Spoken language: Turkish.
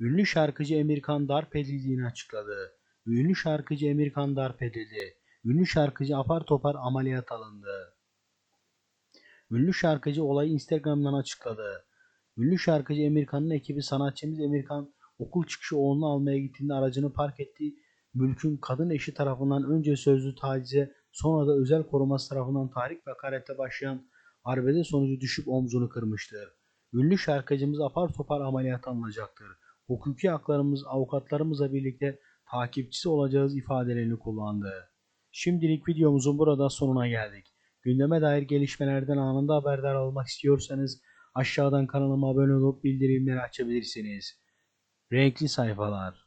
Ünlü şarkıcı Emirkan darp edildiğini açıkladı. Ünlü şarkıcı Emirkan darp edildi. Ünlü şarkıcı apar topar ameliyat alındı. Ünlü şarkıcı olayı Instagram'dan açıkladı. Ünlü şarkıcı Emirkan'ın ekibi sanatçımız Emirkan okul çıkışı oğlunu almaya gittiğinde aracını park etti. Mülkün kadın eşi tarafından önce sözlü tacize sonra da özel koruması tarafından tahrik ve hakarete başlayan arbede sonucu düşüp omzunu kırmıştır. Ünlü şarkıcımız apar topar ameliyat alınacaktır. Hukuki haklarımız avukatlarımızla birlikte takipçisi olacağız ifadelerini kullandı. Şimdilik videomuzun burada sonuna geldik. Gündeme dair gelişmelerden anında haberdar olmak istiyorsanız aşağıdan kanalıma abone olup bildirimleri açabilirsiniz. Renkli sayfalar.